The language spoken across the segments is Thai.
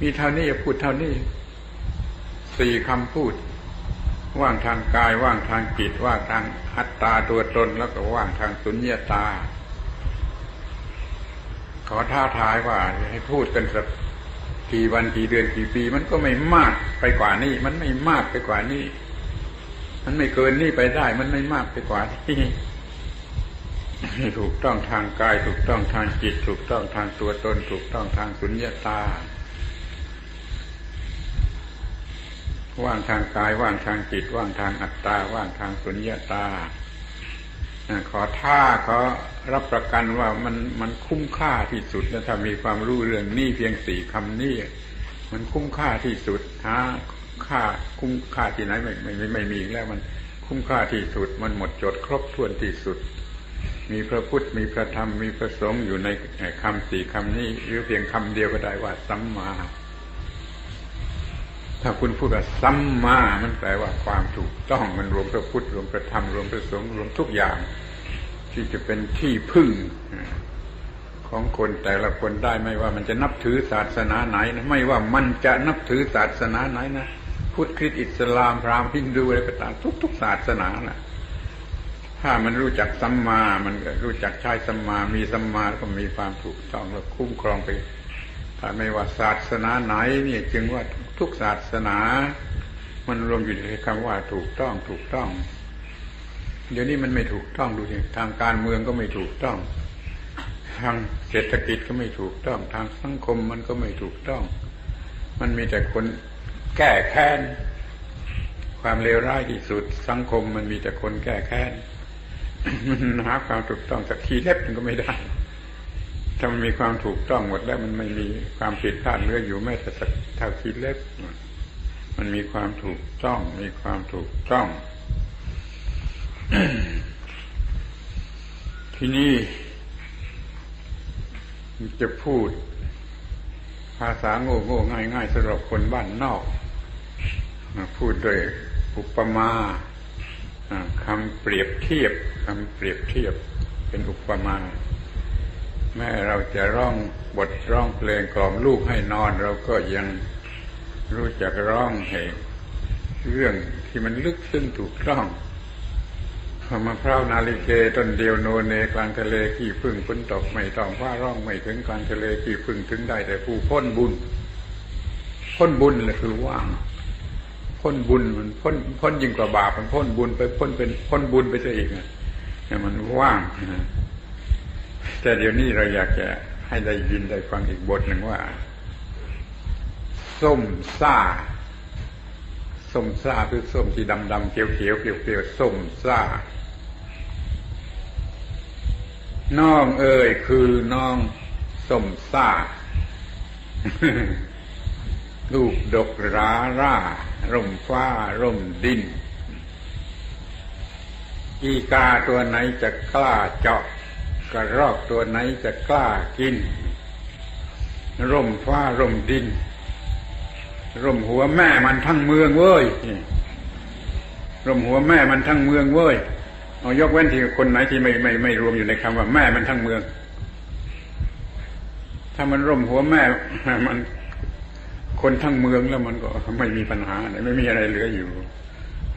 มีเท่านี้จะพูดเท่านี้สี่คำพูด ว่างทางกาย ว่างทางจิต ว่างทางอัตตาตัวตนแล้วก็ว่างทางสุญญตา ขอท้าทายว่าให้พูดกันสักกี่วันกี่เดือนกี่ปี มันก็ไม่มากไปกว่านี้ มันไม่มากไปกว่านี้ มันไม่เกินนี่ไปได้ มันไม่มากไปกว่านี้ถูกต้องทางกาย ถูกต้องทางจิต ถูกต้องทางตัวตน ถูกต้องทางสุญญตา ว่างทางกายว่างทางจิต ว่างทางอัตตา ว่างทางสุญญาตาขอท่าขอรับประกันว่ามันมันคุ้มค่าที่สุดนะถ้ามีความรู้เรื่องนี้เพียงสี่คำนี้มันคุ้มค่าที่สุดหาค่าคุ้มค่าที่ไหนไม่ไม่ไม่มีแล้วมันคุ้มค่าที่สุด มันหมดจดครบถ้วนที่สุด มีพระพุทธมีพระธรรมมีพระสงฆ์อยู่ในคำสี่คำนี้ หรือเพียงคำเดียวก็ได้ว่าสัมมา ถ้าคุณพูดว่าสัมมามันแปลว่าความถูกต้องมันรวมพระพุทธรวมพระธรรมรวมพระสงฆ์รวมทุกอย่าง ที่จะเป็นที่พึ่งของคนแต่ละคนได้ไม่ว่ามันจะนับถือศาสนาไหนนะไม่ว่ามันจะนับถือศาสนาไหนนะพุทธคริสต์อิสลามพราหมณ์ฮินดูอะไรก็ตามทุก ๆ ศาสนานะถ้ามันรู้จักสัมมา มันรู้จักใช้สัมมา มีสัมมาก็มีความถูกต้องแล้วคุ้มครองไปถ้าไม่ว่าศาสนาไหนนี่จึงว่า ทุกศาสนา มันรวมอยู่ในคำว่าถูกต้องถูกต้อง เดี๋ยวนี้มันไม่ถูกต้องดูสิทางการเมืองก็ไม่ถูกต้อง ทางเศรษฐกิจก็ไม่ถูกต้อง ทางสังคมมันก็ไม่ถูกต้อง มันมีแต่คนแก้แค้นความเลวร้ายที่สุด สังคมมันมีแต่คนแก้แค้นหาความถูกต้องสักทีเล็บมันก็ไม่ได้ ถ้ามันมีความถูกต้องหมดแล้วมันไม่มีความผิดพลาดเหลืออยู่แม้แต่สักเท่าทีเล็บมันมีความถูกต้อง มีความถูกต้อง ที่นี่จะพูด ภาษาโง่โง่ง่ายง่ายสำหรับคนบ้านนอก พูดโดยอุปมาคำเปรียบเทียบคำเปรียบเทียบเป็นอุปมา แม้เราจะร้องบทร้องเพลงกล่อมลูกให้นอน เราก็ยังรู้จักร้องให้เรื่องที่มันลึกซึ้งถูกต้องมะพร้าวนาลิเกต้นเดียวโนเนกลางทะเลขี้พึ่งฝนตกไม่ต้องว่าร้องไม่ถึงกลางทะเลขี้พึ่งถึงได้แต่ผู้พ้นบุญ พ้นบุญเลยคือว่าง พ้นบุญมันพ้นพ้นยิ่งกว่าบาปมันพ้นบุญไปพ้นเป็นพ้นบุญไปซะอีกนะมันว่าง แต่เดี๋ยวนี้เราอยากจะให้ได้ยินได้ฟังอีกบทหนึ่งว่า ส้มซ่า ส้มซ่าคือส้มที่ดำดำเขียวเขียวเปรี้ยวเปรี้ยวส้มซ่า น้องเอ่ยคือน้องส้มซ่าลูกดกราร่า ร่มฟ้า ร่มดิน อีกาตัวไหนจะกล้าเจาะ กระรอกตัวไหนจะกล้ากิน ร่มฟ้าร่มดิน ร่มหัวแม่มันทั้งเมืองเว้ยร่มหัวแม่มันทั้งเมืองเว้ยเอายกเว้นที่คนไหนที่ไม่ไม่ไม่รวมอยู่ในคำว่าแม่มันทั้งเมือง ถ้ามันร่มหัวแม่มันคนทั้งเมืองแล้วมันก็ไม่มีปัญหาไม่มีอะไรเหลืออยู่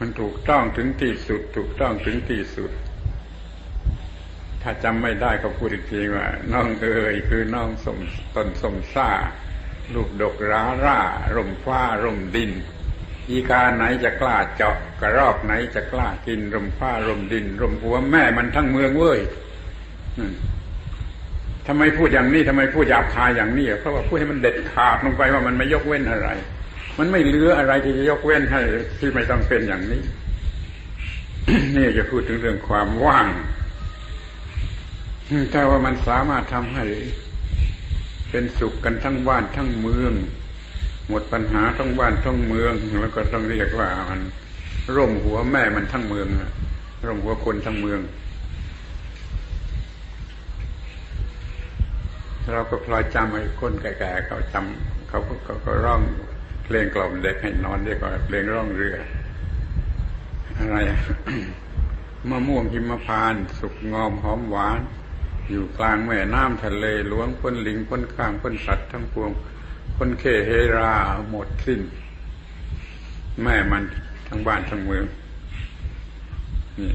มันถูกต้องถึงที่สุด ถูกต้องถึงที่สุด ถ้าจำไม่ได้ก็พูดอีกทีว่า น้องเอ๋ยคือน้องสมตนสมซ่าลูกดกร้าร่าร่มฟ้าร่มดิน อีกาไหนจะกล้าเจาะกระรอกไหนจะกล้ากินร่มฟ้าร่มดินร่มหัวแม่มันทั้งเมืองเว้ยทำไมพูดอย่างนี้ทำไมพูดหยาบคายอย่างนี้เพราะว่าพูดให้มันเด็ดขาดลงไปว่ามันไม่ยกเว้นอะไร มันไม่เหลืออะไรที่จะยกเว้นให้ที่ไม่ต้องเป็นอย่างนี้ นี่จะพูดถึงเรื่องความว่าง ถ้าว่ามันสามารถทำให้เป็นสุขกันทั้งบ้านทั้งเมือง หมดปัญหาทั้งบ้านทั้งเมือง แล้วก็ต้องเรียกว่ามัน ร่มหัวแม่มันทั้งเมืองร่มหัวคนทั้งเมือง เราก็พลอยจำไอ้คนแก่ๆเขาจำเขาเขาก็ร้องเพลงกล่อมเด็กให้นอนเรียกว่าเพลงร้องเรือ อะไรมะม่วงหิมพาน สุกงอมหอมหวาน อยู่กลางแม่น้ำทะเลหลวงพ้นลิงพ้นข้างพ้นสัตว์ทั้งปวงคนเคเฮราหมดสิ้น แม่มันทั้งบ้านทั้งเมืองนี่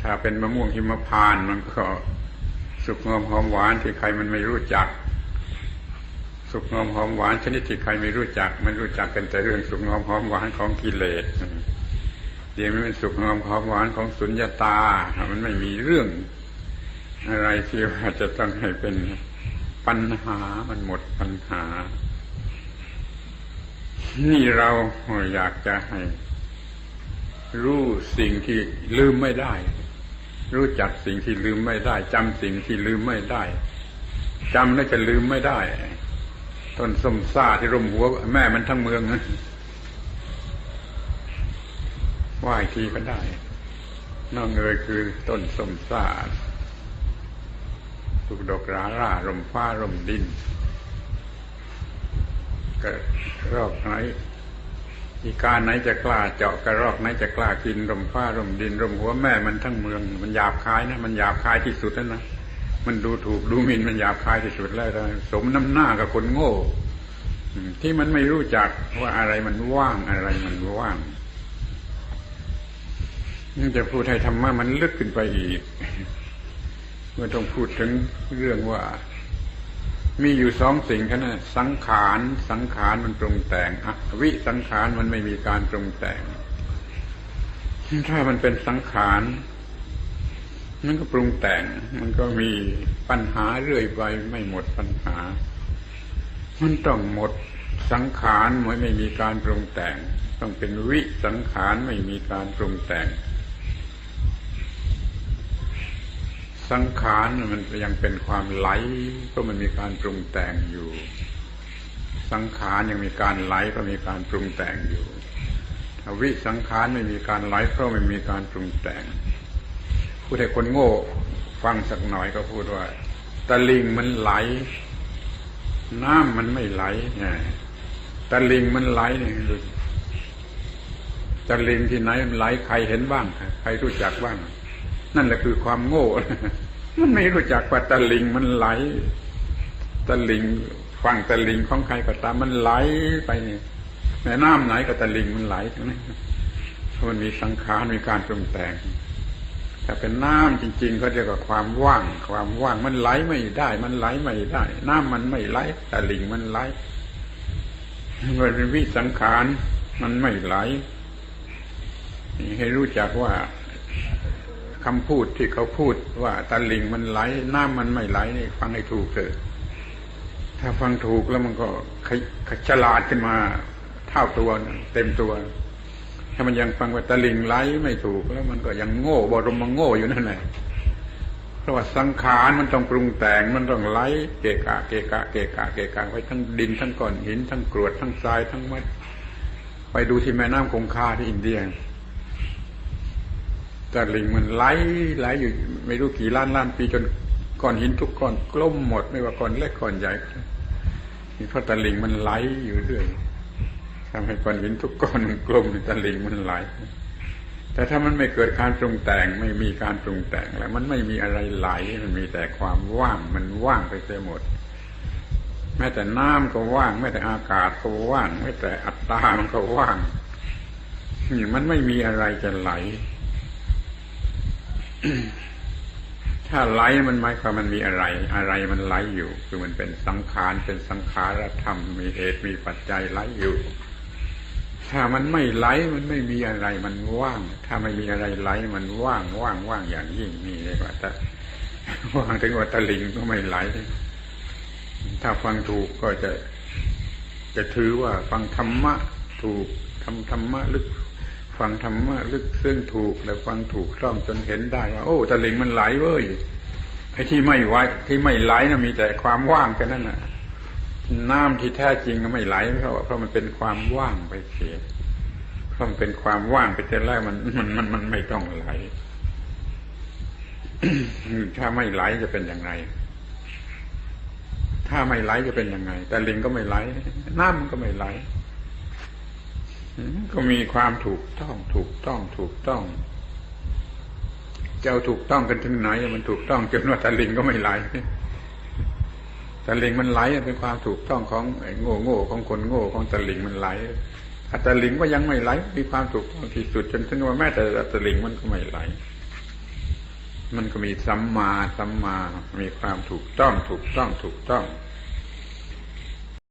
ถ้าเป็นมะม่วงหิมพานมันก็สุกงอมหอมหวานที่ใครมันไม่รู้จัก สุกงอมหอมหวานชนิดที่ใครไม่รู้จัก มันรู้จักกันแต่เรื่องสุกงอมหอมหวานของกิเลสเดี๋ยวมันเป็นสุกงอมหอมหวานของสุญญาตา มันไม่มีเรื่อง อะไรที่ว่าจะต้องให้เป็นปัญหามันหมดปัญหา นี่เราอยากจะให้ รู้สิ่งที่ลืมไม่ได้ รู้จักสิ่งที่ลืมไม่ได้จำสิ่งที่ลืมไม่ได้จำแล้วจะลืมไม่ได้ต้นสมซาที่ร่มหัว แม่มันทั้งเมืองนะไหว้ทีก็ได้น้องเอยคือต้นสมซา สุกดอกราร่าลมฟ้าลมดินกระรอกไหนอีกาไหนจะกล้าเจาะกระรอกไหนจะกล้ากินลมฟ้าลมดินลมหัวแม่มันทั้งเมือง มันหยาบคายนะ มันหยาบคายที่สุดแล้วนะมันดูถูกดูหมิ่นมันหยาบคายที่สุดแล้วสมน้ำหน้ากับคนโง่ที่มันไม่รู้จักว่าอะไรมันว่างอะไรมันว่างนี่จะพูดให้ธรรมะมันลึกขึ้นไปอีก เมื่อต้องพูดถึงเรื่องว่า มีอยู่สองสิ่งแค่นั้นสังขารสังขารมันปรุงแต่งอวิสังขารมันไม่มีการปรุงแต่ง ถ้ามันเป็นสังขารมันก็ปรุงแต่ง มันก็มีปัญหาเรื่อยไปไม่หมดปัญหา มันต้องหมดสังขารไม่มีการปรุงแต่ง ต้องเป็นวิสังขารไม่มีการปรุงแต่ง สังขารมันยังเป็นความไหลก็มันมีการปรุงแต่งอยู่ สังขารยังมีการไหลก็มีการปรุงแต่งอยู่วิสังขารไม่มีการไหลเพราะไม่มีการปรุงแต่งพูดให้คนโง่ ฟังสักหน่อยก็พูดว่าตะลิงมันไหล น้ำมันไม่ไหลไงตะลิงมันไหลเนี่ยตะลิงที่ไหนมันไหลใครเห็นบ้าง ใครรู้จักบ้าง นั่นแหละคือความโง่ มันไม่รู้จักว่าตะลิงมันไหลตะลิงฟังตะลิงของใครก็ตามมันไหลไปนี่แม่น้ำไหนก็ตะลิงมันไหลทั้งนั้นมันมีสังขารมีการปรุงแต่งแต่เป็นน้ำจริงๆเขาเรียกว่าความว่าง ความว่างมันไหลไม่ได้ มันไหลไม่ได้ น้ำมันไม่ไหลตะลิงมันไหลมันเป็นวิสังขารมันไม่ไหลให้รู้จักว่า คำพูดที่เขาพูดว่าตะลิงมันไหล น้ำมันไม่ไหลนี่ฟังให้ถูกเถอะ ถ้าฟังถูกแล้วมันก็ขฉลาดขึ้นมาเท่าตัวเต็มตัว ถ้ามันยังฟังว่าตะลิงไหลไม่ถูกแล้วมันก็ยังโง่บรมมโง่อยู่นั่นแหละเพราะว่าสังขารมันต้องปรุงแต่งมันต้องไหลเกะกะเกะกะเกะกะเกะกะไปทั้งดินทั้งก้อนหินทั้งกรวดทั้งทรายทั้งมัดไปดูที่แม่น้ำคงคาที่อินเดีย ตะลิงมันไหลไหลอยู่ไม่รู้กี่ล้านล้านปีจนก้อนหินทุกก้อนกลมหมดไม่ว่าก้อนเล็กก้อนใหญ่นี่เพราะตะลิงมันไหลอยู่เรื่อยทำให้ก้อนหินทุกก้อนมันกลมตะลิงมันไหล แต่ถ้ามันไม่เกิดการปรุงแต่งไม่มีการปรุงแต่งแล้วมันไม่มีอะไรไหลมันมีแต่ความว่างมันว่างไปเสียหมด แม้แต่น้ำก็ว่างแม้แต่อากาศก็ว่างแม้แต่อัตตามันก็ว่างนี่มันไม่มีอะไรจะไหล ถ้าไหลมันหมายความมันมีอะไร อะไรมันไหลอยู่ คือมันเป็นสังขารเป็นสังขารธรรมมีเหตุมีปัจจัยไหลอยู่ ถ้ามันไม่ไหลมันไม่มีอะไรมันว่าง ถ้าไม่มีอะไรไหลมันว่างว่างว่างอย่างยิ่งนี่เรียกว่าแต่ว่างถึงว่าตะลิงก็ไม่ไหล ถ้าฟังถูกก็จะ จะถือว่าฟังธรรมะถูกทำธรรมะลึก ฟังธรรมะลึกซึ้งถูกแล้วฟังถูกต้องจนเห็นได้ว่าโอ้ตะลิงมันไหลเว้ยไอ้ที่ไม่ไหวที่ไม่ไหลนะมีแต่ความว่างแค่นั้นน่ะน้ำที่แท้จริงก็ไม่ไหลเพราะเพราะมันเป็นความว่างไปเสียเพราะมันเป็นความว่างไปแต่แรกมันมันมันมันไม่ต้องไหลถ้าไม่ไหลจะเป็นยังไงถ้าไม่ไหลจะเป็นยังไง แต่ลิงก็ไม่ไหล น้ำมันก็ไม่ไหล ก็มีความถูกต้อง ถูกต้อง ถูกต้อง เจะเอาถูกต้องกันถึงไหน มันถูกต้องจนว่าตะลิงก็ไม่ไหลตะลิงมันไหลเป็นความถูกต้องของไอ้โง่โง่ของคนโง่ของตะลิงมันไหลถ้าตะลิงก็ยังไม่ไหล มีความถูกต้องที่สุดจนถึงว่าแม้แต่ตะลิงมันก็ไม่ไหล มันก็มีสัมมาสัมมา มีความถูกต้อง ถูกต้อง ถูกต้อง